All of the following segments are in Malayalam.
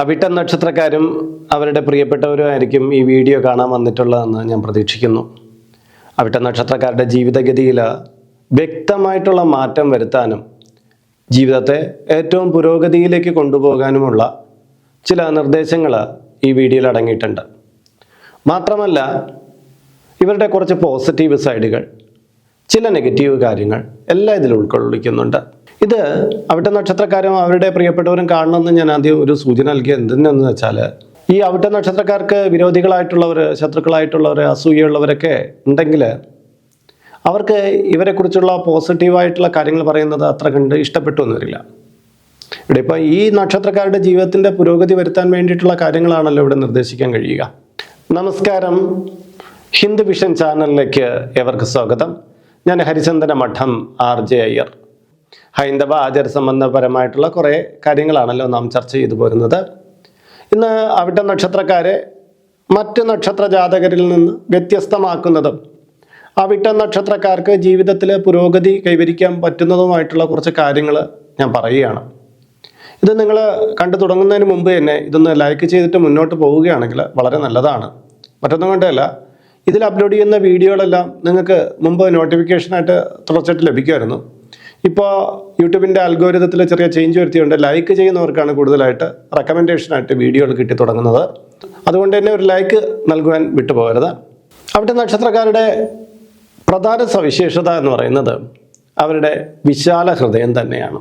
അവിട്ട നക്ഷത്രക്കാരും അവരുടെ പ്രിയപ്പെട്ടവരുമായിരിക്കും ഈ വീഡിയോ കാണാൻ വന്നിട്ടുള്ളതെന്ന് ഞാൻ പ്രതീക്ഷിക്കുന്നു. അവിട്ട നക്ഷത്രക്കാരുടെ ജീവിതഗതിയിൽ വ്യക്തമായിട്ടുള്ള മാറ്റം വരുത്താനും ജീവിതത്തെ ഏറ്റവും പുരോഗതിയിലേക്ക് കൊണ്ടുപോകാനുമുള്ള ചില നിർദ്ദേശങ്ങൾ ഈ വീഡിയോയിൽ അടങ്ങിയിട്ടുണ്ട്. മാത്രമല്ല ഇവരുടെ കുറച്ച് പോസിറ്റീവ് സൈഡുകൾ ചില നെഗറ്റീവ് കാര്യങ്ങൾ എല്ലാം ഇതിൽ ഉൾക്കൊള്ളിക്കുന്നുണ്ട്. ഇത് അവിട്ട നക്ഷത്രക്കാരും അവരുടെ പ്രിയപ്പെട്ടവരും കാണണമെന്ന് ഞാൻ ആദ്യം ഒരു സൂചന നൽകിയ എന്തെന്ന് വെച്ചാൽ ഈ അവിട്ട നക്ഷത്രക്കാർക്ക് വിരോധികളായിട്ടുള്ളവർ ശത്രുക്കളായിട്ടുള്ളവർ അസൂയുള്ളവരൊക്കെ ഉണ്ടെങ്കിൽ അവർക്ക് ഇവരെക്കുറിച്ചുള്ള പോസിറ്റീവായിട്ടുള്ള കാര്യങ്ങൾ പറയുന്നത് അത്ര കണ്ട് ഇഷ്ടപ്പെട്ടു എന്ന് വരില്ല ഇവിടെ ഇപ്പോൾ ഈ നക്ഷത്രക്കാരുടെ ജീവിതത്തിന്റെ പുരോഗതി വരുത്താൻ വേണ്ടിയിട്ടുള്ള കാര്യങ്ങളാണല്ലോ ഇവിടെ നിർദ്ദേശിക്കാൻ കഴിയുക. നമസ്കാരം. ഹിന്ദു വിഷൻ ചാനലിലേക്ക് ഏവർക്ക് സ്വാഗതം. ഞാൻ ഹരിചന്ദന മഠം ആർ ജെ അയ്യർ. ഹൈന്ദവ ആചാര സംബന്ധപരമായിട്ടുള്ള കുറേ കാര്യങ്ങളാണല്ലോ നാം ചർച്ച ചെയ്തു പോരുന്നത്. ഇന്ന് അവിട്ട നക്ഷത്രക്കാരെ മറ്റ് നക്ഷത്ര ജാതകരിൽ നിന്ന് വ്യത്യസ്തമാക്കുന്നതും അവിട്ട നക്ഷത്രക്കാർക്ക് ജീവിതത്തിൽ പുരോഗതി കൈവരിക്കാൻ പറ്റുന്നതുമായിട്ടുള്ള കുറച്ച് കാര്യങ്ങൾ ഞാൻ പറയുകയാണ്. ഇത് നിങ്ങൾ കണ്ടു തുടങ്ങുന്നതിന് മുമ്പ് തന്നെ ഇതൊന്ന് ലൈക്ക് ചെയ്തിട്ട് മുന്നോട്ട് പോവുകയാണെങ്കിൽ വളരെ നല്ലതാണ്. മറ്റൊന്നും കൊണ്ടല്ല ഇതിൽ അപ്ലോഡ് ചെയ്യുന്ന വീഡിയോകളെല്ലാം നിങ്ങൾക്ക് മുമ്പ് നോട്ടിഫിക്കേഷനായിട്ട് തുടർച്ചയായിട്ട് ലഭിക്കുമായിരുന്നു. ഇപ്പോൾ യൂട്യൂബിന്റെ അൽഗോരിതത്തിൽ ചെറിയ ചേഞ്ച് വരുത്തിയുണ്ട് ലൈക്ക് ചെയ്യുന്നവർക്കാണ് കൂടുതലായിട്ട് റെക്കമെൻഡേഷനായിട്ട് വീഡിയോകൾ കിട്ടി തുടങ്ങുന്നത്. അതുകൊണ്ട് തന്നെ ഒരു ലൈക്ക് നൽകുവാൻ വിട്ടുപോകരുത്. അവിടെ നക്ഷത്രക്കാരുടെ പ്രധാന സവിശേഷത എന്ന് പറയുന്നത് അവരുടെ വിശാല ഹൃദയം തന്നെയാണ്.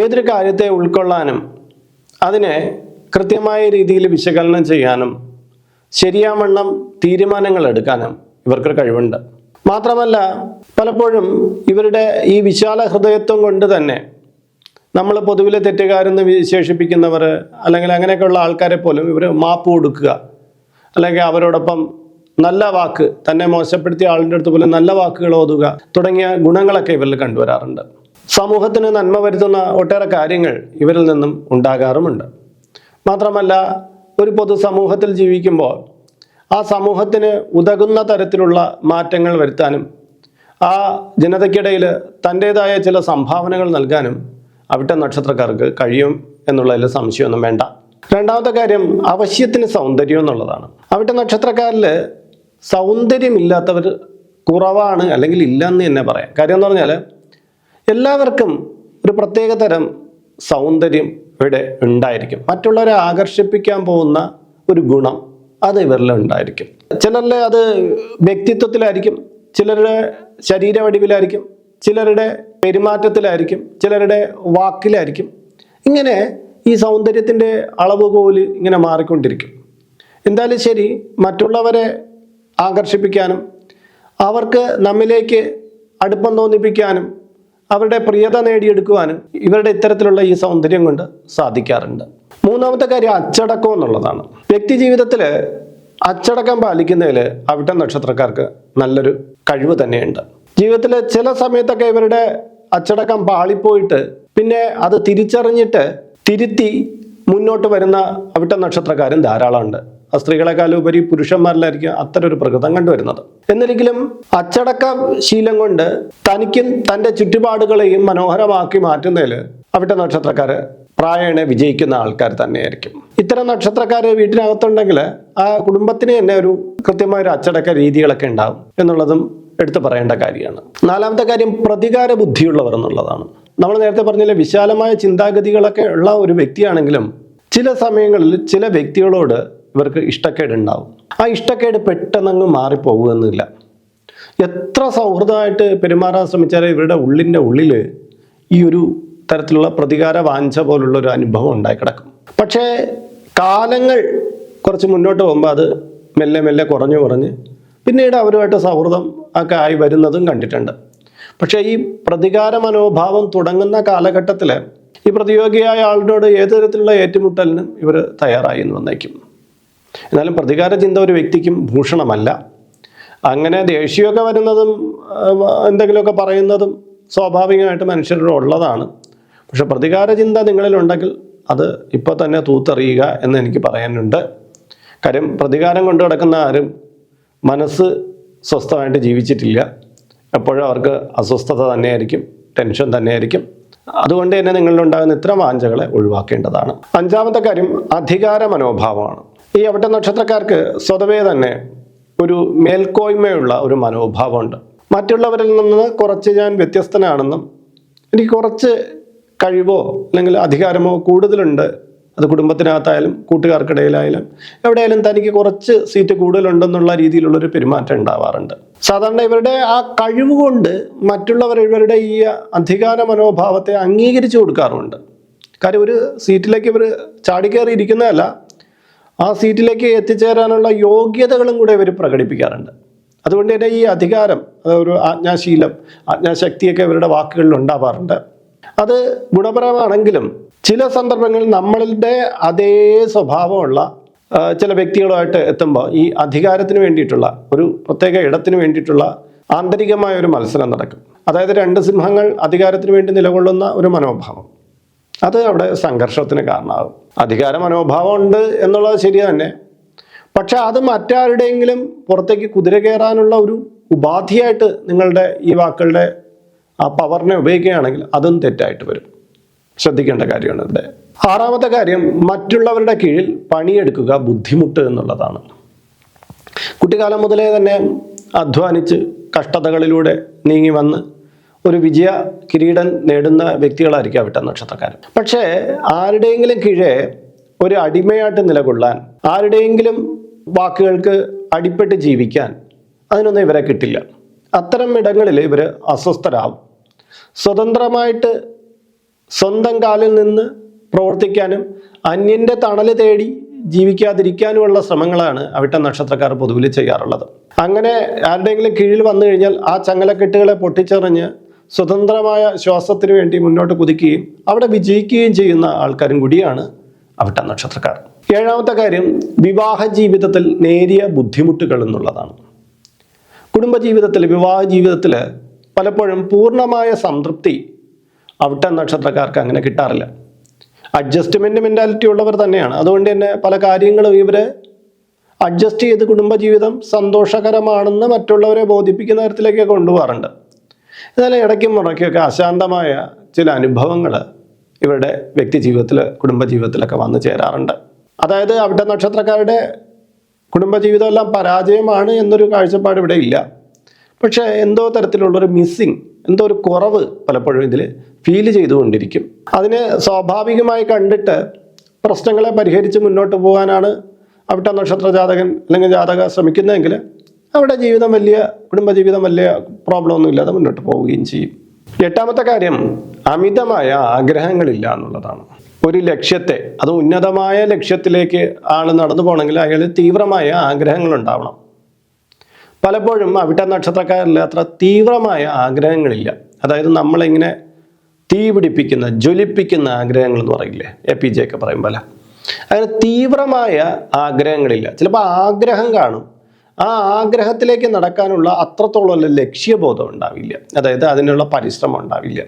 ഏതൊരു കാര്യത്തെ ഉൾക്കൊള്ളാനും അതിനെ കൃത്യമായ രീതിയിൽ വിശകലനം ചെയ്യാനും ശരിയാവണ്ണം തീരുമാനങ്ങൾ എടുക്കാനും ഇവർക്ക് കഴിവുണ്ട്. മാത്രമല്ല പലപ്പോഴും ഇവരുടെ ഈ വിശാല ഹൃദയത്വം കൊണ്ട് തന്നെ നമ്മൾ പൊതുവിലെ തെറ്റുകാരെന്ന് വിശേഷിപ്പിക്കുന്നവർ അല്ലെങ്കിൽ അങ്ങനെയൊക്കെയുള്ള ആൾക്കാരെ പോലും ഇവർ മാപ്പ് കൊടുക്കുക. അല്ലെങ്കിൽ അവരോടൊപ്പം നല്ല വാക്ക് തന്നെ മോശപ്പെടുത്തിയ ആളിന്റെ അടുത്ത് പോലും നല്ല വാക്കുകൾ ഓതുക തുടങ്ങിയ ഗുണങ്ങളൊക്കെ ഇവരിൽ കണ്ടുവരാറുണ്ട്. സമൂഹത്തിന് നന്മ വരുത്തുന്ന ഒട്ടേറെ കാര്യങ്ങൾ ഇവരിൽ നിന്നും ഉണ്ടാകാറുമുണ്ട്. മാത്രമല്ല ഒരു പൊതുസമൂഹത്തിൽ ജീവിക്കുമ്പോൾ ആ സമൂഹത്തിന് ഉതകുന്ന തരത്തിലുള്ള മാറ്റങ്ങൾ വരുത്താനും ആ ജനതയ്ക്കിടയിൽ തന്റേതായ ചില സംഭാവനകൾ നൽകാനും അവിട്ട നക്ഷത്രക്കാർക്ക് കഴിയും എന്നുള്ളതിൽ സംശയമൊന്നും വേണ്ട. രണ്ടാമത്തെ കാര്യം അവശ്യത്തിന് സൗന്ദര്യം എന്നുള്ളതാണ്. അവിട്ട നക്ഷത്രക്കാരിൽ സൗന്ദര്യമില്ലാത്തവർ കുറവാണ് അല്ലെങ്കിൽ ഇല്ലെന്ന് തന്നെ പറയാം. കാര്യം എന്ന് പറഞ്ഞാൽ എല്ലാവർക്കും ഒരു പ്രത്യേക തരം സൗന്ദര്യം ഇവിടെ ഉണ്ടായിരിക്കും. മറ്റുള്ളവരെ ആകർഷിപ്പിക്കാൻ പോകുന്ന ഒരു ഗുണം അത് ഇവരിൽ ഉണ്ടായിരിക്കും. ചിലരിലെ അത് വ്യക്തിത്വത്തിലായിരിക്കും ചിലരുടെ ശരീരവടിവിലായിരിക്കും ചിലരുടെ പെരുമാറ്റത്തിലായിരിക്കും ചിലരുടെ വാക്കിലായിരിക്കും. ഇങ്ങനെ ഈ സൗന്ദര്യത്തിന്റെ അളവുകോൽ ഇങ്ങനെ മാറിക്കൊണ്ടിരിക്കും. എന്തായാലും ശരി മറ്റുള്ളവരെ ആകർഷിപ്പിക്കാനും അവർക്ക് നമ്മിലേക്ക് അടുപ്പം തോന്നിപ്പിക്കാനും അവരുടെ പ്രിയത നേടിയെടുക്കുവാനും ഇവരുടെ ഇത്തരത്തിലുള്ള ഈ സൗന്ദര്യം കൊണ്ട് സാധിക്കാറുണ്ട്. മൂന്നാമത്തെ കാര്യം അച്ചടക്കം എന്നുള്ളതാണ്. വ്യക്തി ജീവിതത്തിൽ അച്ചടക്കം പാലിക്കുന്നതിൽ അവിട്ട നക്ഷത്രക്കാർക്ക് നല്ലൊരു കഴിവ് തന്നെയുണ്ട്. ജീവിതത്തിൽ ചില സമയത്തൊക്കെ ഇവരുടെ അച്ചടക്കം പാളിപ്പോയിട്ട് പിന്നെ അത് തിരിച്ചറിഞ്ഞിട്ട് തിരുത്തി മുന്നോട്ട് വരുന്ന അവിട്ട നക്ഷത്രക്കാരും ധാരാളമുണ്ട്. ആ സ്ത്രീകളെക്കാളും ഉപരി പുരുഷന്മാരിലായിരിക്കും അത്തരം ഒരു പ്രകൃതം കണ്ടുവരുന്നത്. എന്നിരിക്കലും അച്ചടക്ക ശീലം കൊണ്ട് തനിക്കും തന്റെ ചുറ്റുപാടുകളെയും മനോഹരമാക്കി മാറ്റുന്നതിൽ അവിട്ട നക്ഷത്രക്കാര് പ്രായണ വിജയിക്കുന്ന ആൾക്കാർ തന്നെയായിരിക്കും. ഇത്തരം നക്ഷത്രക്കാർ വീട്ടിനകത്തുണ്ടെങ്കിൽ ആ കുടുംബത്തിന് തന്നെ ഒരു കൃത്യമായ ഒരു അച്ചടക്ക രീതികളൊക്കെ ഉണ്ടാകും എന്നുള്ളതും എടുത്തു പറയേണ്ട കാര്യമാണ്. നാലാമത്തെ കാര്യം പ്രതികാര ബുദ്ധിയുള്ളവർ എന്നുള്ളതാണ്. നമ്മൾ നേരത്തെ പറഞ്ഞില്ല വിശാലമായ ചിന്താഗതികളൊക്കെ ഉള്ള ഒരു വ്യക്തിയാണെങ്കിലും ചില സമയങ്ങളിൽ ചില വ്യക്തികളോട് ഇവർക്ക് ഇഷ്ടക്കേട് ഇഷ്ടക്കേടുണ്ടാവും ആ ഇഷ്ടക്കേട് പെട്ടെന്നങ്ങ് മാറിപ്പോകുമെന്നില്ല എത്ര സൗഹൃദമായിട്ട് പെരുമാറാൻ ശ്രമിച്ചാലും ഇവരുടെ ഉള്ളിന്റെ ഉള്ളിൽ ഈ ഒരു തരത്തിലുള്ള പ്രതികാര വാഞ്ച പോലുള്ള ഒരു അനുഭവം ഉണ്ടായി കിടക്കും പക്ഷേ കാലങ്ങൾ കുറച്ച് മുന്നോട്ട് പോകുമ്പോൾ അത് മെല്ലെ മെല്ലെ കുറഞ്ഞു കുറഞ്ഞ് പിന്നീട് അവരുമായിട്ട് സൗഹൃദം ഒക്കെ ആയി വരുന്നതും കണ്ടിട്ടുണ്ട്. പക്ഷേ ഈ പ്രതികാര മനോഭാവം തുടങ്ങുന്ന കാലഘട്ടത്തിൽ ഈ പ്രതിയോഗിയായ ആളിനോട് ഏത് തരത്തിലുള്ള ഏറ്റുമുട്ടലിനും ഇവർ തയ്യാറായി എന്ന് വന്നേക്കും. എന്നാലും പ്രതികാര ചിന്ത ഒരു വ്യക്തിക്കും ഭൂഷണമല്ല. അങ്ങനെ ദേഷ്യമൊക്കെ വരുന്നതും എന്തെങ്കിലുമൊക്കെ പറയുന്നതും സ്വാഭാവികമായിട്ട് മനുഷ്യരുടെ ഉള്ളതാണ്. പക്ഷെ പ്രതികാര ചിന്ത നിങ്ങളിലുണ്ടെങ്കിൽ അത് ഇപ്പോൾ തന്നെ തൂത്തെറിയുക എന്ന് എനിക്ക് പറയാനുണ്ട്. കാര്യം പ്രതികാരം കൊണ്ട് കിടക്കുന്ന ആരും മനസ്സ് സ്വസ്ഥമായിട്ട് ജീവിച്ചിട്ടില്ല. എപ്പോഴും അവർക്ക് അസ്വസ്ഥത തന്നെയായിരിക്കും ടെൻഷൻ തന്നെയായിരിക്കും. അതുകൊണ്ട് തന്നെ നിങ്ങളിലുണ്ടാകുന്ന ഇത്തരം വാഞ്ചകളെ ഒഴിവാക്കേണ്ടതാണ്. അഞ്ചാമത്തെ കാര്യം അധികാര മനോഭാവമാണ്. ഈ അവിട്ട നക്ഷത്രക്കാർക്ക് സ്വതവേ തന്നെ ഒരു മേൽക്കോയ്മയുള്ള ഒരു മനോഭാവമുണ്ട്. മറ്റുള്ളവരിൽ നിന്ന് കുറച്ച് ഞാൻ വ്യത്യസ്തനാണെന്നും എനിക്ക് കുറച്ച് കഴിവോ അല്ലെങ്കിൽ അധികാരമോ കൂടുതലുണ്ട്? അത് കുടുംബത്തിനകത്തായാലും കൂട്ടുകാർക്കിടയിലായാലും എവിടെയായാലും തനിക്ക് കുറച്ച് സീറ്റ് കൂടുതലുണ്ടെന്നുള്ള രീതിയിലുള്ളൊരു പെരുമാറ്റം ഉണ്ടാവാറുണ്ട്. സാധാരണ ഇവരുടെ ആ കഴിവ് കൊണ്ട് മറ്റുള്ളവർ ഇവരുടെ ഈ അധികാര മനോഭാവത്തെ അംഗീകരിച്ചു കൊടുക്കാറുമുണ്ട് കാര്യം ഒരു സീറ്റിലേക്ക് ഇവർ ചാടിക്കയറി ഇരിക്കുന്നതല്ല ആ സീറ്റിലേക്ക് എത്തിച്ചേരാനുള്ള യോഗ്യതകളും കൂടെ ഇവർ പ്രകടിപ്പിക്കാറുണ്ട്. അതുകൊണ്ട് തന്നെ ഈ അധികാരം ഒരു ആജ്ഞാശീലം ആജ്ഞാശക്തിയൊക്കെ ഇവരുടെ വാക്കുകളിൽ ഉണ്ടാവാറുണ്ട്. അത് ഗുണപരമാണെങ്കിലും ചില സന്ദർഭങ്ങളിൽ നമ്മളുടെ അതേ സ്വഭാവമുള്ള ചില വ്യക്തികളുമായിട്ട് എത്തുമ്പോൾ ഈ അധികാരത്തിന് വേണ്ടിയിട്ടുള്ള ഒരു പ്രത്യേക ഇടത്തിന് വേണ്ടിയിട്ടുള്ള ആന്തരികമായ ഒരു മത്സരം നടക്കും. അതായത് രണ്ട് സിംഹങ്ങൾ അധികാരത്തിന് വേണ്ടി നിലകൊള്ളുന്ന ഒരു മനോഭാവം. അത് അവിടെ സംഘർഷത്തിന് കാരണമാകും. അധികാര മനോഭാവം ഉണ്ട് എന്നുള്ളത് ശരി തന്നെ. പക്ഷെ അത് മറ്റാരുടെയെങ്കിലും പുറത്തേക്ക് കുതിര കയറാനുള്ള ഒരു ഉപാധിയായിട്ട് നിങ്ങളുടെ ഈ വാക്കുകളുടെ ആ പവറിനെ ഉപയോഗിക്കുകയാണെങ്കിൽ അതും തെറ്റായിട്ട് വരും. ശ്രദ്ധിക്കേണ്ട കാര്യമാണ് ഇവിടെ. ആറാമത്തെ കാര്യം മറ്റുള്ളവരുടെ കീഴിൽ പണിയെടുക്കുക ബുദ്ധിമുട്ട് എന്നുള്ളതാണ്. കുട്ടിക്കാലം മുതലേ തന്നെ അധ്വാനിച്ച് കഷ്ടതകളിലൂടെ നീങ്ങി വന്ന് ഒരു വിജയ കിരീടം നേടുന്ന വ്യക്തികളായിരിക്കും അവിട്ട നക്ഷത്രക്കാരൻ പക്ഷേ ആരുടെയെങ്കിലും കീഴെ ഒരു അടിമയായിട്ട് നിലകൊള്ളാൻ ആരുടെയെങ്കിലും വാക്കുകൾക്ക് അടിപ്പെട്ട് ജീവിക്കാൻ അതിനൊന്നും ഇവരെ കിട്ടില്ല. അത്തരം ഇടങ്ങളിൽ ഇവർ അസ്വസ്ഥരാകും സ്വതന്ത്രമായിട്ട് സ്വന്തം കാലിൽ നിന്ന് പ്രവർത്തിക്കാനും അന്യന്റെ തണൽ തേടി ജീവിക്കാതിരിക്കാനുമുള്ള ശ്രമങ്ങളാണ് അവിട്ട നക്ഷത്രക്കാർ പൊതുവിൽ ചെയ്യാറുള്ളത്. അങ്ങനെ ആരുടെയെങ്കിലും കീഴിൽ വന്നു കഴിഞ്ഞാൽ ആ ചങ്ങലക്കെട്ടുകളെ പൊട്ടിച്ചെറിഞ്ഞ് സ്വതന്ത്രമായ ശ്വാസത്തിന് വേണ്ടി മുന്നോട്ട് കുതിക്കുകയും അവിടെ വിജയിക്കുകയും ചെയ്യുന്ന ആൾക്കാരും കൂടിയാണ് അവിട്ട നക്ഷത്രക്കാർ. ഏഴാമത്തെ കാര്യം വിവാഹ ജീവിതത്തിൽ നേരിയ ബുദ്ധിമുട്ടുകൾ എന്നുള്ളതാണ്. കുടുംബജീവിതത്തിൽ വിവാഹ ജീവിതത്തിൽ പലപ്പോഴും പൂർണമായ സംതൃപ്തി അവിട്ട നക്ഷത്രക്കാർക്ക് അങ്ങനെ കിട്ടാറില്ല. അഡ്ജസ്റ്റ്മെന്റ് മെന്റാലിറ്റി ഉള്ളവർ തന്നെയാണ്. അതുകൊണ്ട് തന്നെ പല കാര്യങ്ങളും ഇവർ അഡ്ജസ്റ്റ് ചെയ്ത് കുടുംബജീവിതം സന്തോഷകരമാണെന്ന് മറ്റുള്ളവരെ ബോധിപ്പിക്കുന്ന തരത്തിലേക്ക് കൊണ്ടുപോകാറുണ്ട്. എന്നാൽ ഇടയ്ക്കും മുറയ്ക്കൊക്കെ അശാന്തമായ ചില അനുഭവങ്ങൾ ഇവരുടെ വ്യക്തി ജീവിതത്തിൽ കുടുംബജീവിതത്തിലൊക്കെ വന്നു ചേരാറുണ്ട്. അതായത് അവിടെ നക്ഷത്രക്കാരുടെ കുടുംബജീവിതമെല്ലാം പരാജയമാണ് എന്നൊരു കാഴ്ചപ്പാട് ഇവിടെ ഇല്ല. പക്ഷേ എന്തോ തരത്തിലുള്ളൊരു മിസ്സിങ് എന്തോ ഒരു കുറവ് പലപ്പോഴും ഇതിൽ ഫീൽ ചെയ്തുകൊണ്ടിരിക്കും. അതിനെ സ്വാഭാവികമായി കണ്ടിട്ട് പ്രശ്നങ്ങളെ പരിഹരിച്ച് മുന്നോട്ട് പോകാനാണ് അവിട്ട നക്ഷത്ര ജാതകൻ അല്ലെങ്കിൽ ജാതക ശ്രമിക്കുന്നതെങ്കിൽ അവിടെ ജീവിതം വലിയ കുടുംബജീവിതം വലിയ പ്രോബ്ലം ഒന്നും ഇല്ലാതെ മുന്നോട്ട് പോവുകയും ചെയ്യും. എട്ടാമത്തെ കാര്യം അമിതമായ ആഗ്രഹങ്ങളില്ല എന്നുള്ളതാണ്. ഒരു ലക്ഷ്യത്തെ അത് ഉന്നതമായ ലക്ഷ്യത്തിലേക്ക് ആൾ നടന്നു പോകണമെങ്കിൽ അയാൾ തീവ്രമായ ആഗ്രഹങ്ങൾ ഉണ്ടാവണം. പലപ്പോഴും അവിട്ട നക്ഷത്രക്കാരിൽ അത്ര തീവ്രമായ ആഗ്രഹങ്ങളില്ല. അതായത് നമ്മളിങ്ങനെ തീ പിടിപ്പിക്കുന്ന ജ്വലിപ്പിക്കുന്ന ആഗ്രഹങ്ങൾ എന്ന് പറയില്ലേ എ പി ജെ ഒക്കെ പറയും പോലെ. അങ്ങനെ തീവ്രമായ ആഗ്രഹങ്ങളില്ല. ചിലപ്പോൾ ആഗ്രഹം കാണും. ആ ആഗ്രഹത്തിലേക്ക് നടക്കാനുള്ള അത്രത്തോളം ലക്ഷ്യബോധം ഉണ്ടാവില്ല. അതായത് അതിനുള്ള പരിശ്രമം ഉണ്ടാവില്ല.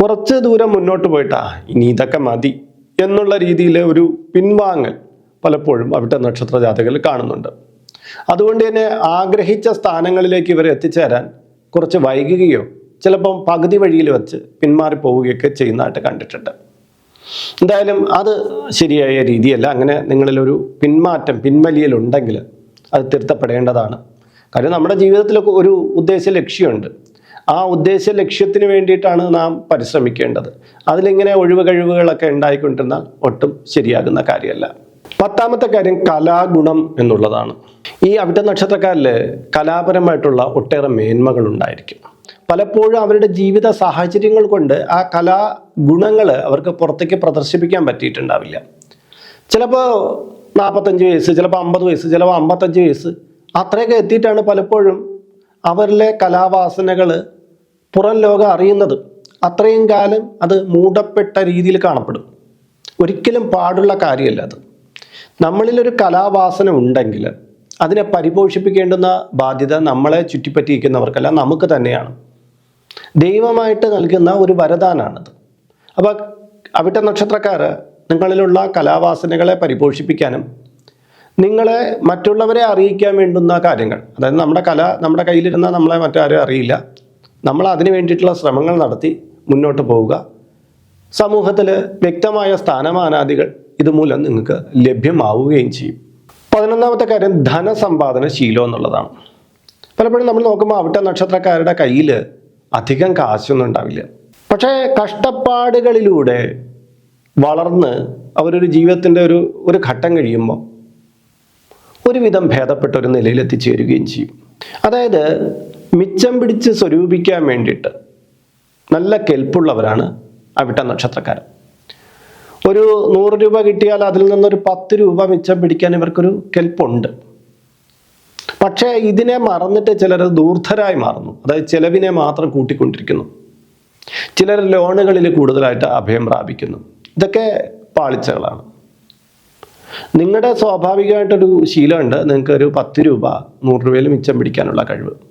കുറച്ച് ദൂരം മുന്നോട്ട് പോയിട്ടാ ഇനി ഇതൊക്കെ മതി എന്നുള്ള രീതിയിലെ ഒരു പിൻവാങ്ങൽ പലപ്പോഴും അവിടുത്തെ നക്ഷത്ര ജാതകളിൽ കാണുന്നുണ്ട്. അതുകൊണ്ട് തന്നെ ആഗ്രഹിച്ച സ്ഥാനങ്ങളിലേക്ക് ഇവർ എത്തിച്ചേരാൻ കുറച്ച് വൈകുകയോ ചിലപ്പം പകുതി വഴിയിൽ വെച്ച് പിന്മാറിപ്പോവുകയൊക്കെ ചെയ്യുന്നതായിട്ട് കണ്ടിട്ടുണ്ട്. എന്തായാലും അത് ശരിയായ രീതിയല്ല. അങ്ങനെ നിങ്ങളിലൊരു പിന്മാറ്റം പിൻവലിയലുണ്ടെങ്കിൽ അത് തിരുത്തപ്പെടേണ്ടതാണ്. കാര്യം നമ്മുടെ ജീവിതത്തിലൊക്കെ ഒരു ഉദ്ദേശ ലക്ഷ്യമുണ്ട്. ആ ഉദ്ദേശ ലക്ഷ്യത്തിന് വേണ്ടിയിട്ടാണ് നാം പരിശ്രമിക്കേണ്ടത്. അതിലിങ്ങനെ ഒഴിവ് കഴിവുകളൊക്കെ ഉണ്ടായിക്കൊണ്ടിരുന്നാൽ ഒട്ടും ശരിയാകുന്ന കാര്യമല്ല. പത്താമത്തെ കാര്യം കലാഗുണം എന്നുള്ളതാണ്. ഈ അവിട്ട നക്ഷത്രക്കാരിൽ കലാപരമായിട്ടുള്ള ഒട്ടേറെ മേന്മകൾ ഉണ്ടായിരിക്കും. പലപ്പോഴും അവരുടെ ജീവിത സാഹചര്യങ്ങൾ കൊണ്ട് ആ കലാ ഗുണങ്ങൾ അവർക്ക് പുറത്തേക്ക് പ്രദർശിപ്പിക്കാൻ പറ്റിയിട്ടുണ്ടാവില്ല. ചിലപ്പോൾ നാൽപ്പത്തഞ്ച് വയസ്സ് ചിലപ്പോൾ അമ്പത് വയസ്സ് ചിലപ്പോൾ അമ്പത്തഞ്ച് വയസ്സ് അത്രയൊക്കെ എത്തിയിട്ടാണ് പലപ്പോഴും അവരിലെ കലാവാസനകൾ പുറം ലോകം അറിയുന്നത്. അത്രയും കാലം അത് മൂടപ്പെട്ട രീതിയിൽ കാണപ്പെടും. ഒരിക്കലും പാടുള്ള കാര്യമല്ല അത്. നമ്മളിലൊരു കലാവാസന ഉണ്ടെങ്കിൽ അതിനെ പരിപോഷിപ്പിക്കേണ്ടുന്ന ബാധ്യത നമ്മളെ ചുറ്റിപ്പറ്റിയിരിക്കുന്നവർക്കല്ല നമുക്ക് തന്നെയാണ്. ദൈവമായിട്ട് നൽകുന്ന ഒരു വരദാനാണത്. അപ്പോൾ അവിട്ട നക്ഷത്രക്കാർ നിങ്ങളിലുള്ള കലാവാസനകളെ പരിപോഷിപ്പിക്കാനും നിങ്ങളെ മറ്റുള്ളവരെ അറിയിക്കാൻ വേണ്ടുന്ന കാര്യങ്ങൾ അതായത് നമ്മുടെ കല നമ്മുടെ കയ്യിലിരുന്നാൽ നമ്മളെ മറ്റാരും അറിയില്ല നമ്മൾ അതിന് വേണ്ടിയിട്ടുള്ള ശ്രമങ്ങൾ നടത്തി മുന്നോട്ട് പോവുക. സമൂഹത്തിൽ വ്യക്തമായ സ്ഥാനമാനാദികൾ ഇതുമൂലം നിങ്ങൾക്ക് ലഭ്യമാവുകയും ചെയ്യും. പതിനൊന്നാമത്തെ കാര്യം ധനസമ്പാദന ശീലം എന്നുള്ളതാണ്. പലപ്പോഴും നമ്മൾ നോക്കുമ്പോൾ അവിട്ട നക്ഷത്രക്കാരുടെ കയ്യിൽ അധികം കാശൊന്നും ഉണ്ടാവില്ല. പക്ഷേ കഷ്ടപ്പാടുകളിലൂടെ വളർന്ന് അവരൊരു ജീവിതത്തിന്റെ ഒരു ഒരു ഘട്ടം കഴിയുമ്പോൾ ഒരുവിധം ഭേദപ്പെട്ട ഒരു നിലയിൽ എത്തിച്ചേരുകയും ചെയ്യും. അതായത് മിച്ചം പിടിച്ച് സ്വരൂപിക്കാൻ വേണ്ടിയിട്ട് നല്ല കെൽപ്പുള്ളവരാണ് അവിട്ട നക്ഷത്രക്കാർ. ഒരു നൂറ് രൂപ കിട്ടിയാൽ അതിൽ നിന്നൊരു പത്ത് രൂപ മിച്ചം പിടിക്കാൻ ഇവർക്കൊരു കെൽപ്പുണ്ട്. പക്ഷേ ഇതിനെ മറന്നിട്ട് ചിലർ ദൂർധരായി മാറുന്നു. അതായത് ചിലവിനെ മാത്രം കൂട്ടിക്കൊണ്ടിരിക്കുന്നു. ചിലർ ലോണുകളിൽ കൂടുതലായിട്ട് അഭയം പ്രാപിക്കുന്നു. ഇതൊക്കെ പാളിച്ചകളാണ്. നിങ്ങളുടെ സ്വാഭാവികമായിട്ടൊരു ശീലമുണ്ട്. നിങ്ങൾക്ക് ഒരു പത്ത് രൂപ നൂറ് രൂപയിൽ മിച്ചം പിടിക്കാനുള്ള കഴിവ്.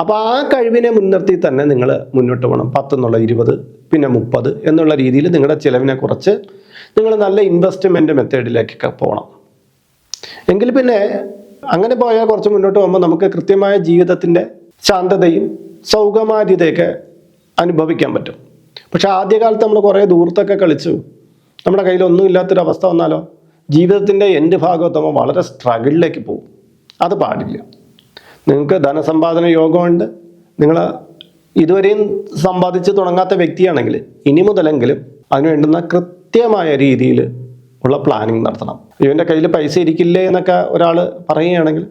അപ്പോൾ ആ കഴിവിനെ മുൻനിർത്തി തന്നെ നിങ്ങൾ മുന്നോട്ട് പോകണം. പത്തെന്നുള്ള ഇരുപത് പിന്നെ മുപ്പത് എന്നുള്ള രീതിയിൽ നിങ്ങളുടെ ചിലവിനെ കുറച്ച് നിങ്ങൾ നല്ല ഇൻവെസ്റ്റ്മെന്റ് മെത്തേഡിലേക്കൊക്കെ പോകണം. എങ്കിൽ പിന്നെ അങ്ങനെ പോയാൽ കുറച്ച് മുന്നോട്ട് പോകുമ്പോൾ നമുക്ക് കൃത്യമായ ജീവിതത്തിന്റെ ശാന്തതയും സൗകമാര്യതയൊക്കെ അനുഭവിക്കാൻ പറ്റും. പക്ഷെ ആദ്യകാലത്ത് നമ്മൾ കുറേ ദൂരത്തൊക്കെ കളിച്ചു. നമ്മുടെ കയ്യിൽ ഒന്നും ഇല്ലാത്തൊരവസ്ഥ വന്നാലോ? ജീവിതത്തിന്റെ എന്റെ ഭാഗത്തുമ്പോൾ വളരെ സ്ട്രഗിളിലേക്ക് പോകും. അത് പാടില്ല. നിങ്ങൾക്ക് ധനസമ്പാദന യോഗമുണ്ട്. നിങ്ങൾ ഇതുവരെയും സമ്പാദിച്ച് തുടങ്ങാത്ത വ്യക്തിയാണെങ്കിൽ ഇനി മുതലെങ്കിലും അതിന് വേണ്ടുന്ന കൃത്യമായ രീതിയിൽ ഉള്ള പ്ലാനിങ് നടത്തണം. ഇവന്റെ കയ്യിൽ പൈസ ഇരിക്കില്ലേ എന്നൊക്കെ ഒരാൾ പറയുകയാണെങ്കിൽ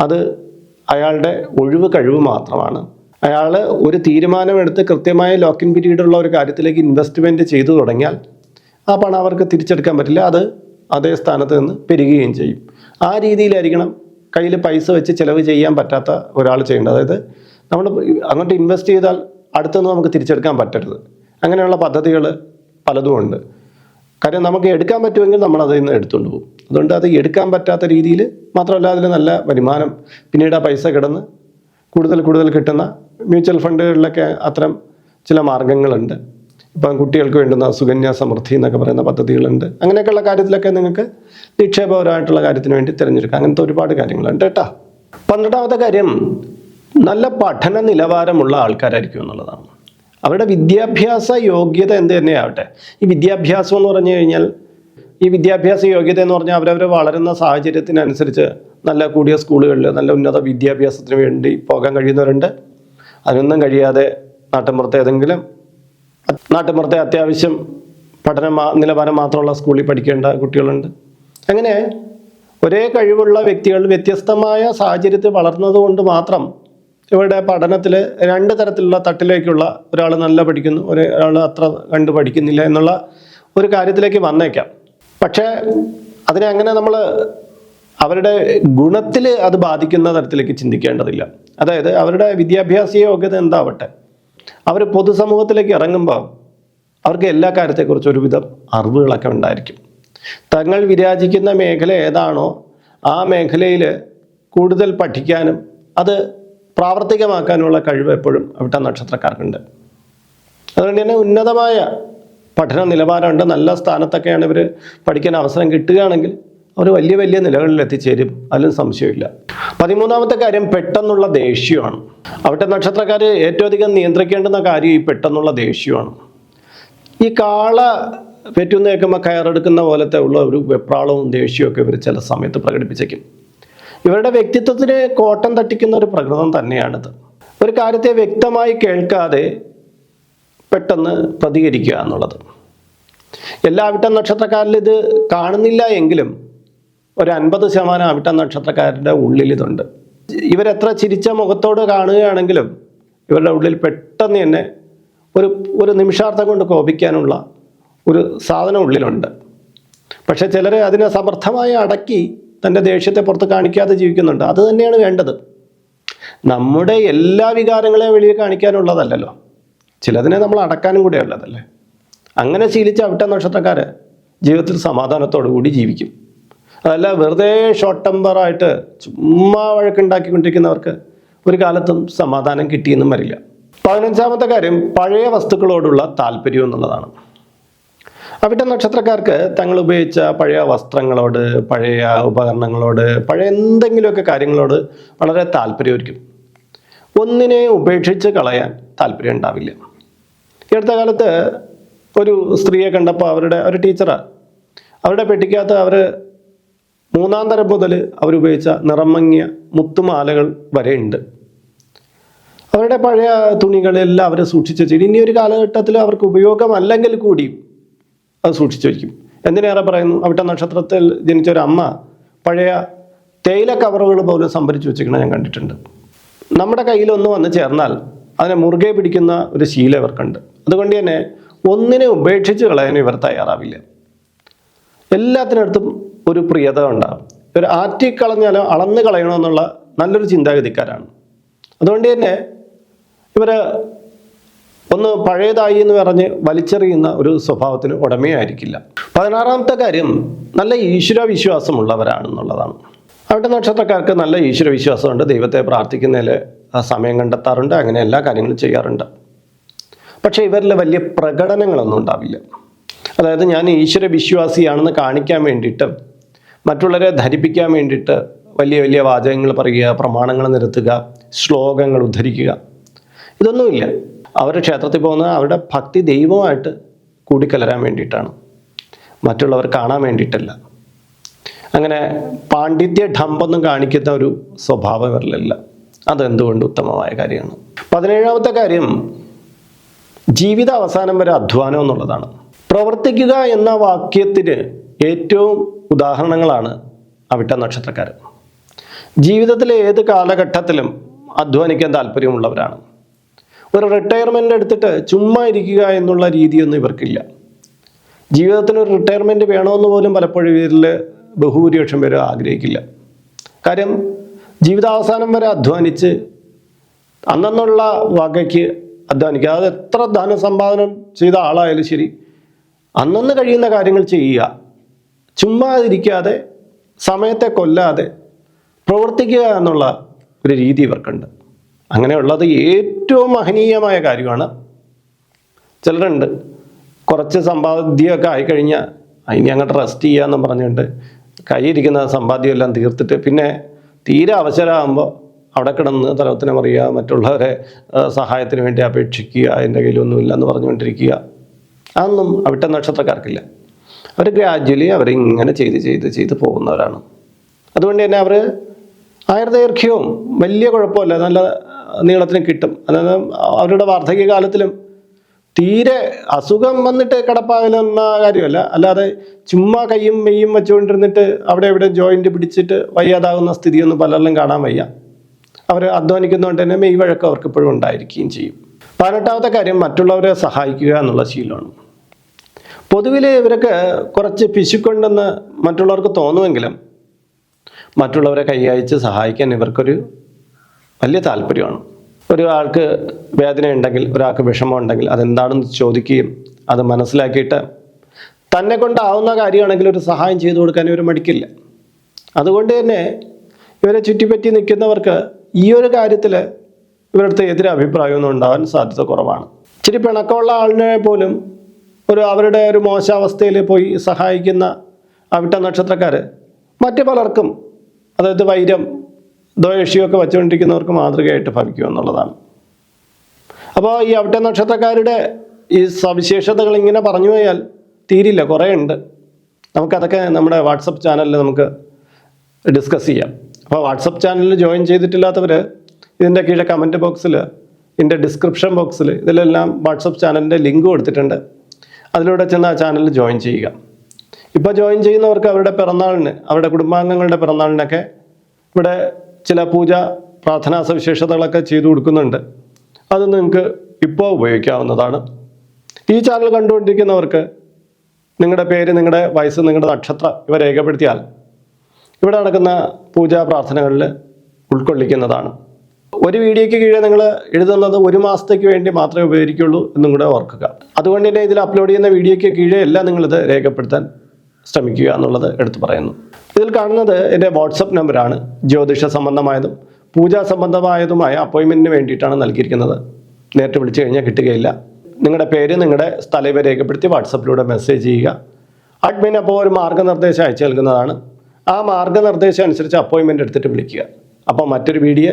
അത് അയാളുടെ ഒഴിവ് കഴിവ് മാത്രമാണ്. അയാൾ ഒരു തീരുമാനമെടുത്ത് കൃത്യമായ ലോക്കിൻ പീരീഡുള്ള ഒരു കാര്യത്തിലേക്ക് ഇൻവെസ്റ്റ്മെന്റ് ചെയ്തു തുടങ്ങിയാൽ ആ പണം അവർക്ക് തിരിച്ചെടുക്കാൻ പറ്റില്ല. അത് അതേ സ്ഥാനത്ത് നിന്ന് പെരുകുകയും ചെയ്യും. ആ രീതിയിലായിരിക്കണം കയ്യിൽ പൈസ വെച്ച് ചിലവ് ചെയ്യാൻ പറ്റാത്ത ഒരാൾ ചെയ്യേണ്ടത്. അതായത് നമ്മൾ അങ്ങോട്ട് ഇൻവെസ്റ്റ് ചെയ്താൽ അടുത്തുനിന്ന് നമുക്ക് തിരിച്ചെടുക്കാൻ പറ്റരുത്. അങ്ങനെയുള്ള പദ്ധതികൾ പലതും ഉണ്ട്. കാര്യം നമുക്ക് എടുക്കാൻ പറ്റുമെങ്കിൽ നമ്മൾ അതിൽ നിന്ന് എടുത്തുകൊണ്ട് പോകും. അതുകൊണ്ട് അത് എടുക്കാൻ പറ്റാത്ത രീതിയിൽ മാത്രമല്ല അതിൽ നല്ല വരുമാനം പിന്നീട് ആ പൈസ കിടന്ന് കൂടുതൽ കൂടുതൽ കിട്ടുന്ന മ്യൂച്വൽ ഫണ്ടുകളിലൊക്കെ അത്തരം ചില മാർഗങ്ങളുണ്ട്. ഇപ്പം കുട്ടികൾക്ക് വേണ്ടുന്ന സുകന്യ സമൃദ്ധി എന്നൊക്കെ പറയുന്ന പദ്ധതികളുണ്ട്. അങ്ങനെയൊക്കെയുള്ള കാര്യത്തിലൊക്കെ നിങ്ങൾക്ക് നിക്ഷേപപരമായിട്ടുള്ള കാര്യത്തിന് വേണ്ടി തിരഞ്ഞെടുക്കാം. അങ്ങനത്തെ ഒരുപാട് കാര്യങ്ങളുണ്ട് കേട്ടോ. പന്ത്രണ്ടാമത്തെ കാര്യം നല്ല പഠന നിലവാരമുള്ള ആൾക്കാരായിരിക്കും എന്നുള്ളതാണ്. അവരുടെ വിദ്യാഭ്യാസ യോഗ്യത എന്ത് തന്നെയാവട്ടെ. ഈ വിദ്യാഭ്യാസം എന്ന് പറഞ്ഞു കഴിഞ്ഞാൽ ഈ വിദ്യാഭ്യാസ യോഗ്യത എന്ന് പറഞ്ഞാൽ അവരവർ വളരുന്ന സാഹചര്യത്തിനനുസരിച്ച് നല്ല കൂടിയ സ്കൂളുകളിൽ നല്ല ഉന്നത വിദ്യാഭ്യാസത്തിന് വേണ്ടി പോകാൻ കഴിയുന്നവരുണ്ട്. അതിനൊന്നും കഴിയാതെ നാട്ടിൻപുറത്ത് ഏതെങ്കിലും നാട്ടിൻപുറത്തെ അത്യാവശ്യം പഠന നിലവാരം മാത്രമുള്ള സ്കൂളിൽ പഠിക്കേണ്ട കുട്ടികളുണ്ട്. അങ്ങനെ ഒരേ കഴിവുള്ള വ്യക്തികൾ വ്യത്യസ്തമായ സാഹചര്യത്തിൽ വളർന്നതുകൊണ്ട് മാത്രം ഇവരുടെ പഠനത്തിൽ രണ്ട് തരത്തിലുള്ള തട്ടിലേക്കുള്ള ഒരാൾ നല്ല പഠിക്കുന്നു ഒരാൾ അത്ര കണ്ട് പഠിക്കുന്നില്ല എന്നുള്ള ഒരു കാര്യത്തിലേക്ക് വന്നേക്കാം. പക്ഷേ അതിനെ അങ്ങനെ നമ്മൾ അവരുടെ ഗുണത്തിൽ അത് ബാധിക്കുന്ന തരത്തിലേക്ക് ചിന്തിക്കേണ്ടതില്ല. അതായത് അവരുടെ വിദ്യാഭ്യാസ യോഗ്യത എന്താവട്ടെ? അവർ പൊതുസമൂഹത്തിലേക്ക് ഇറങ്ങുമ്പോൾ അവർക്ക് എല്ലാ കാര്യത്തെക്കുറിച്ച് ഒരുവിധം അറിവുകളൊക്കെ ഉണ്ടായിരിക്കും. തങ്ങൾ വിരാജിക്കുന്ന മേഖല ഏതാണോ ആ മേഖലയിൽ കൂടുതൽ പഠിക്കാനും അത് പ്രാവർത്തികമാക്കാനുള്ള കഴിവ് എപ്പോഴും അവിട്ട നക്ഷത്രക്കാർക്കുണ്ട്. അതുകൊണ്ട് തന്നെ ഉന്നതമായ പഠന നിലവാരമുണ്ട്. നല്ല സ്ഥാനത്തൊക്കെയാണ് ഇവർ പഠിക്കാൻ അവസരം കിട്ടുകയാണെങ്കിൽ അവർ വലിയ വലിയ നിലകളിൽ എത്തിച്ചേരും അതിലും സംശയമില്ല. പതിമൂന്നാമത്തെ കാര്യം പെട്ടെന്നുള്ള ദേഷ്യമാണ്. അവിടുത്തെ നക്ഷത്രക്കാർ ഏറ്റവും അധികം നിയന്ത്രിക്കേണ്ടുന്ന കാര്യം ഈ പെട്ടെന്നുള്ള ദേഷ്യമാണ്. ഈ കാള പെറ്റുന്ന കേൾക്കുമ്പോൾ കയറെടുക്കുന്ന പോലത്തെ ഉള്ള ഒരു വെപ്രാളവും ദേഷ്യവും ഒക്കെ ഇവർ ചില സമയത്ത് പ്രകടിപ്പിച്ചേക്കും. ഇവരുടെ വ്യക്തിത്വത്തിന് കോട്ടം തട്ടിക്കുന്ന ഒരു പ്രകൃതം തന്നെയാണിത്. ഒരു കാര്യത്തെ വ്യക്തമായി കേൾക്കാതെ പെട്ടെന്ന് പ്രതികരിക്കുക എന്നുള്ളത്. എല്ലാവിട്ട നക്ഷത്രക്കാരിൽ ഇത് കാണുന്നില്ല എങ്കിലും ഒരു അൻപത് ശതമാനം അവിട്ട നക്ഷത്രക്കാരുടെ ഉള്ളിൽ ഇതുണ്ട് ഇവരെത്ര ചിരിച്ച മുഖത്തോട് കാണുകയാണെങ്കിലും ഇവരുടെ ഉള്ളിൽ പെട്ടെന്ന് തന്നെ ഒരു ഒരു നിമിഷാർത്ഥം കൊണ്ട് കോപിക്കാനുള്ള ഒരു സാധനം ഉള്ളിലുണ്ട്. പക്ഷെ ചിലർ അതിനെ സമർത്ഥമായി അടക്കി തന്റെ ദേഷ്യത്തെ പുറത്ത് കാണിക്കാതെ ജീവിക്കുന്നുണ്ട്. അത് തന്നെയാണ് വേണ്ടത്. നമ്മുടെ എല്ലാ വികാരങ്ങളെയും വെളിയിൽ കാണിക്കാനുള്ളതല്ലല്ലോ. ചിലതിനെ നമ്മൾ അടക്കാനും കൂടെ ഉള്ളതല്ലേ? അങ്ങനെ ശീലിച്ച അവിട്ട നക്ഷത്രക്കാർ ജീവിതത്തിൽ സമാധാനത്തോടു കൂടി ജീവിക്കും. അതല്ല വെറുതെ ഷോർട്ട് ടെമ്പറായിട്ട് ചുമ്മാ വഴക്കുണ്ടാക്കിക്കൊണ്ടിരിക്കുന്നവർക്ക് ഒരു കാലത്തും സമാധാനം കിട്ടിയെന്നും വരില്ല. പതിനഞ്ചാമത്തെ കാര്യം പഴയ വസ്തുക്കളോടുള്ള താല്പര്യം എന്നുള്ളതാണ്. അവിടെ നക്ഷത്രക്കാർക്ക് തങ്ങൾ ഉപയോഗിച്ച പഴയ വസ്ത്രങ്ങളോട് പഴയ ഉപകരണങ്ങളോട് പഴയ എന്തെങ്കിലുമൊക്കെ കാര്യങ്ങളോട് വളരെ താല്പര്യമായിരിക്കും. ഒന്നിനെ ഉപേക്ഷിച്ച് കളയാൻ താല്പര്യം ഉണ്ടാവില്ല. ഈ അടുത്ത കാലത്ത് ഒരു സ്ത്രീയെ കണ്ടപ്പോൾ അവരുടെ ഒരു ടീച്ചറാണ് അവരുടെ പെട്ടിക്കകത്ത് അവർ മൂന്നാം തരം മുതൽ അവരുപയോഗിച്ച നിറമങ്ങിയ മുത്തുമാലകൾ വരെയുണ്ട്. അവരുടെ പഴയ തുണികളെല്ലാം അവർ സൂക്ഷിച്ചു വെച്ചിട്ട് ഇനി ഒരു കാലഘട്ടത്തിൽ അവർക്ക് ഉപയോഗമല്ലെങ്കിൽ കൂടി അത് സൂക്ഷിച്ചു വയ്ക്കും എന്തിനേറെ പറയുന്നു? അവിടുത്തെ നക്ഷത്രത്തിൽ ജനിച്ച ഒരു അമ്മ പഴയ തേയില കവറുകൾ പോലും സംഭരിച്ചു വെച്ചിരിക്കണ ഞാൻ കണ്ടിട്ടുണ്ട്. നമ്മുടെ കയ്യിൽ ഒന്ന് വന്ന് ചേർന്നാൽ അതിനെ മുറുകെ പിടിക്കുന്ന ഒരു ശീലം ഇവർക്കുണ്ട്. അതുകൊണ്ട് തന്നെ ഒന്നിനെ ഉപേക്ഷിച്ച് കളയാനും ഇവർ തയ്യാറാവില്ല. എല്ലാത്തിനടുത്തും ഒരു പ്രിയത ഉണ്ടാകും ഒരു ആറ്റിക്കളഞ്ഞാലോ അളന്ന് കളയണമെന്നുള്ള നല്ലൊരു ചിന്താഗതിക്കാരാണ്. അതുകൊണ്ട് തന്നെ ഇവർ ഒന്ന് പഴയതായി എന്ന് പറഞ്ഞ് വലിച്ചെറിയുന്ന ഒരു സ്വഭാവത്തിന് ഉടമയായിരിക്കില്ല. പതിനാറാമത്തെ കാര്യം നല്ല ഈശ്വരവിശ്വാസമുള്ളവരാണെന്നുള്ളതാണ്. അവിടെ നക്ഷത്രക്കാർക്ക് നല്ല ഈശ്വരവിശ്വാസമുണ്ട്. ദൈവത്തെ പ്രാർത്ഥിക്കുന്നതിൽ സമയം കണ്ടെത്താറുണ്ട്. അങ്ങനെ എല്ലാ കാര്യങ്ങളും ചെയ്യാറുണ്ട്. പക്ഷേ ഇവരിൽ വലിയ പ്രകടനങ്ങളൊന്നും ഉണ്ടാവില്ല. അതായത് ഞാൻ ഈശ്വര വിശ്വാസിയാണെന്ന് കാണിക്കാൻ വേണ്ടിയിട്ട് മറ്റുള്ളവരെ ധരിപ്പിക്കാൻ വേണ്ടിയിട്ട് വലിയ വലിയ വാചകങ്ങൾ പറയുക പ്രമാണങ്ങൾ നിരത്തുക ശ്ലോകങ്ങൾ ഉദ്ധരിക്കുക. ഇതൊന്നുമില്ല. അവരുടെ ക്ഷേത്രത്തിൽ പോകുന്നത് അവരുടെ ഭക്തി ദൈവമായിട്ട് കൂടിക്കലരാൻ വേണ്ടിയിട്ടാണ്. മറ്റുള്ളവർ കാണാൻ വേണ്ടിയിട്ടല്ല. അങ്ങനെ പാണ്ഡിത്യ ഢംപൊന്നും കാണിക്കുന്ന ഒരു സ്വഭാവം ഇവരിലല്ല. അതെന്തുകൊണ്ട് ഉത്തമമായ കാര്യമാണ്? പതിനേഴാമത്തെ കാര്യം ജീവിത അവസാനം വരെ അധ്വാനം എന്നുള്ളതാണ്. പ്രവർത്തിക്കുക എന്ന വാക്യത്തിന് ഏറ്റവും ഉദാഹരണങ്ങളാണ് അവിട്ട നക്ഷത്രക്കാർ. ജീവിതത്തിലെ ഏത് കാലഘട്ടത്തിലും അധ്വാനിക്കാൻ താല്പര്യമുള്ളവരാണ്. ഒരു റിട്ടയർമെന്റ് എടുത്തിട്ട് ചുമ്മാ ഇരിക്കുക എന്നുള്ള രീതിയൊന്നും ഇവർക്കില്ല. ജീവിതത്തിന് ഒരു റിട്ടയർമെന്റ് വേണമെന്ന് പോലും പലപ്പോഴും ഇവരിൽ ബഹുഭൂരിപക്ഷം പേര് ആഗ്രഹിക്കില്ല. കാര്യം ജീവിതാവസാനം വരെ അധ്വാനിച്ച് അന്നുള്ള വകയ്ക്ക് അധ്വാനിക്കുക. അത് എത്ര ധനസമ്പാദനം ചെയ്ത ആളായാലും ശരി അന്നന്ന് കഴിയുന്ന കാര്യങ്ങൾ ചെയ്യുക. ചുമ്മാതിരിക്കാതെ സമയത്തെ കൊല്ലാതെ പ്രവർത്തിക്കുക എന്നുള്ള ഒരു രീതി ഇവർക്കുണ്ട്. അങ്ങനെയുള്ളത് ഏറ്റവും മഹനീയമായ കാര്യമാണ്. ചിലരുണ്ട് കുറച്ച് സമ്പാദ്യമൊക്കെ ആയിക്കഴിഞ്ഞാൽ അതിനെ അങ്ങോട്ട് റെസ്റ്റ് ചെയ്യാമെന്ന് പറഞ്ഞുകൊണ്ട് കൈയിരിക്കുന്ന സമ്പാദ്യമെല്ലാം തീർത്തിട്ട് പിന്നെ തീരെ അവസരമാകുമ്പോൾ അവിടെ കിടന്ന് തലവത്തിനെ പറയുക മറ്റുള്ളവരെ സഹായത്തിന് വേണ്ടി അപേക്ഷിക്കുക എന്റെ കയ്യിലൊന്നുമില്ല എന്ന് പറഞ്ഞുകൊണ്ടിരിക്കുക. അതൊന്നും അവിട്ട നക്ഷത്രക്കാർക്കില്ല. അവർ ഗ്രാജ്വലി അവരിങ്ങനെ ചെയ്ത് ചെയ്ത് ചെയ്ത് പോകുന്നവരാണ്. അതുകൊണ്ട് തന്നെ അവർ ആയുർദൈർഘ്യവും വലിയ കുഴപ്പമില്ല. നല്ല നീളത്തിന് കിട്ടും. അതായത് അവരുടെ വാർദ്ധക്യകാലത്തിലും തീരെ അസുഖം വന്നിട്ട് കിടപ്പാകലെന്ന കാര്യമല്ല. അല്ലാതെ ചുമ്മാ കയ്യും മെയ്യും വെച്ചുകൊണ്ടിരുന്നിട്ട് അവിടെ ഇവിടെ ജോയിന്റ് പിടിച്ചിട്ട് വയ്യാതാകുന്ന സ്ഥിതിയൊന്നും പലരിലും കാണാൻ വയ്യ. അവർ അധ്വാനിക്കുന്നതുകൊണ്ട് തന്നെ മെയ് വഴക്കം അവർക്ക് ഇപ്പോഴും ഉണ്ടായിരിക്കുകയും ചെയ്യും. പതിനെട്ടാമത്തെ കാര്യം മറ്റുള്ളവരെ സഹായിക്കുക എന്നുള്ള ശീലമാണ്. പൊതുവിൽ ഇവരൊക്കെ കുറച്ച് പിശുക്കുണ്ടെന്ന് മറ്റുള്ളവർക്ക് തോന്നുമെങ്കിലും മറ്റുള്ളവരെ കൈയച്ച് സഹായിക്കാൻ ഇവർക്കൊരു വലിയ താല്പര്യമാണ്. ഒരാൾക്ക് വേദന ഉണ്ടെങ്കിൽ ഒരാൾക്ക് വിഷമം ഉണ്ടെങ്കിൽ അതെന്താണെന്ന് ചോദിക്കുകയും അത് മനസ്സിലാക്കിയിട്ട് തന്നെ കൊണ്ടാവുന്ന കാര്യമാണെങ്കിൽ ഒരു സഹായം ചെയ്തു കൊടുക്കാൻ ഇവർ മടിക്കില്ല. അതുകൊണ്ട് തന്നെ ഇവരെ ചുറ്റിപ്പറ്റി നിൽക്കുന്നവർക്ക് ഈ ഒരു കാര്യത്തിൽ ഇവരുടെ എതിരെ അഭിപ്രായമൊന്നും ഉണ്ടാവാൻ സാധ്യത കുറവാണ്. ഇച്ചിരി പിണക്കമുള്ള ആളിനെ പോലും ഒരു അവരുടെ ഒരു മോശാവസ്ഥയിൽ പോയി സഹായിക്കുന്ന അവിട്ട നക്ഷത്രക്കാർ മറ്റു പലർക്കും അതായത് വൈരം ദ്വേഷിയൊക്കെ വെച്ചുകൊണ്ടിരിക്കുന്നവർക്ക് മാതൃകയായിട്ട് ഭവിക്കും എന്നുള്ളതാണ്. അപ്പോൾ ഈ അവിട്ട നക്ഷത്രക്കാരുടെ ഈ സവിശേഷതകൾ ഇങ്ങനെ പറഞ്ഞു പോയാൽ തീരില്ല കുറേ ഉണ്ട്. നമുക്കതൊക്കെ നമ്മുടെ വാട്സപ്പ് ചാനലിൽ നമുക്ക് ഡിസ്കസ് ചെയ്യാം. അപ്പോൾ വാട്സപ്പ് ചാനലിൽ ജോയിൻ ചെയ്തിട്ടില്ലാത്തവർ ഇതിന്റെ കീഴെ കമന്റ് ബോക്സിൽ ഇതിന്റെ ഡിസ്ക്രിപ്ഷൻ ബോക്സിൽ ഇതിലെല്ലാം വാട്സപ്പ് ചാനലിന്റെ ലിങ്ക് കൊടുത്തിട്ടുണ്ട്. അതിലൂടെ ചെന്ന് ആ ചാനൽ ജോയിൻ ചെയ്യുക. ഇപ്പോൾ ജോയിൻ ചെയ്യുന്നവർക്ക് അവരുടെ പിറന്നാളിന് അവരുടെ കുടുംബാംഗങ്ങളുടെ പിറന്നാളിനൊക്കെ ഇവിടെ ചില പൂജ പ്രാർത്ഥനാ സവിശേഷതകളൊക്കെ ചെയ്തു കൊടുക്കുന്നുണ്ട്. അത് നിങ്ങൾക്ക് ഇപ്പോൾ ഉപയോഗിക്കാവുന്നതാണ്. ഈ ചാനൽ കണ്ടുകൊണ്ടിരിക്കുന്നവർക്ക് നിങ്ങളുടെ പേര് നിങ്ങളുടെ വയസ്സ് നിങ്ങളുടെ നക്ഷത്രം ഇവ രേഖപ്പെടുത്തിയാൽ ഇവിടെ നടക്കുന്ന പൂജാ പ്രാർത്ഥനകളിൽ ഉൾക്കൊള്ളിക്കുന്നതാണ്. ഒരു വീഡിയോയ്ക്ക് കീഴെ നിങ്ങൾ എഴുതുന്നത് ഒരു മാസത്തേക്ക് വേണ്ടി മാത്രമേ ഉപയോഗിക്കുള്ളൂ എന്നും കൂടെ ഓർക്കുക. അതുകൊണ്ട് തന്നെ ഇതിൽ അപ്ലോഡ് ചെയ്യുന്ന വീഡിയോയ്ക്ക് കീഴെ എല്ലാം നിങ്ങളിത് രേഖപ്പെടുത്താൻ ശ്രമിക്കുക എന്നുള്ളത് എടുത്തു പറയുന്നു. ഇതിൽ കാണുന്നത് എന്റെ വാട്സപ്പ് നമ്പറാണ് ജ്യോതിഷ സംബന്ധമായതും പൂജാ സംബന്ധമായതുമായ അപ്പോയിൻമെന്റിന് വേണ്ടിയിട്ടാണ് നൽകിയിരിക്കുന്നത്. നേരിട്ട് വിളിച്ചു കഴിഞ്ഞാൽ കിട്ടുകയില്ല. നിങ്ങളുടെ പേര് നിങ്ങളുടെ സ്ഥലം രേഖപ്പെടുത്തി വാട്സപ്പിലൂടെ മെസ്സേജ് ചെയ്യുക. അഡ്മിൻ അപ്പോൾ ഒരു മാർഗനിർദ്ദേശം അയച്ചു നൽകുന്നതാണ്. ആ മാർഗനിർദ്ദേശം അനുസരിച്ച് അപ്പോയിൻമെന്റ് എടുത്തിട്ട് വിളിക്കുക. അപ്പോൾ മറ്റൊരു വീഡിയോ